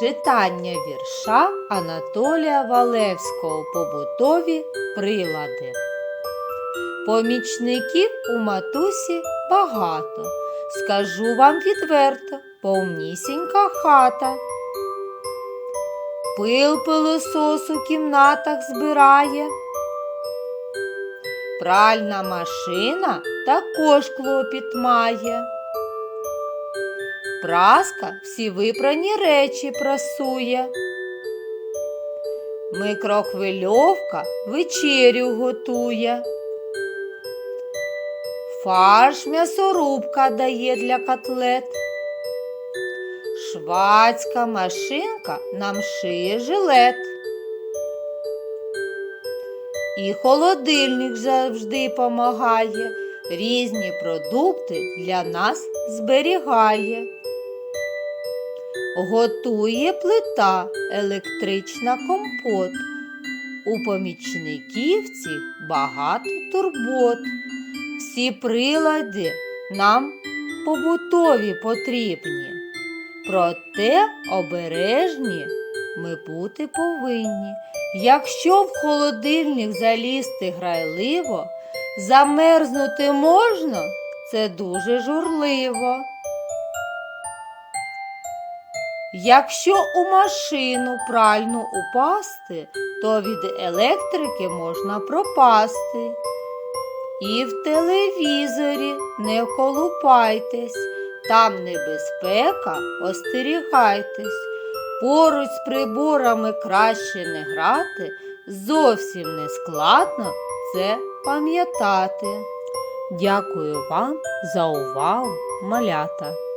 Читання вірша Анатолія Валевського Побутові прилади. Помічників у матусі багато. Скажу вам відверто, повнісінька хата. Пил пилосос у кімнатах збирає. Пральна машина також клопіт має. Праска всі випрані речі прасує. Микрохвильовка вечерю готує. Фарш м'ясорубка дає для котлет. Швацька машинка нам шиє жилет. І холодильник завжди помагає, різні продукти для нас зберігає. Готує плита електрична компот. У помічників цих багато турбот. Всі прилади нам побутові потрібні. Проте обережні ми бути повинні. Якщо в холодильник залізти грайливо, замерзнути можна, це дуже журливо. Якщо у машину пральну упасти, то від електрики можна пропасти. І в телевізорі не колупайтесь, там небезпека, остерігайтесь. Поруч з приборами краще не грати, зовсім не складно це пам'ятати. Дякую вам за увагу, малята!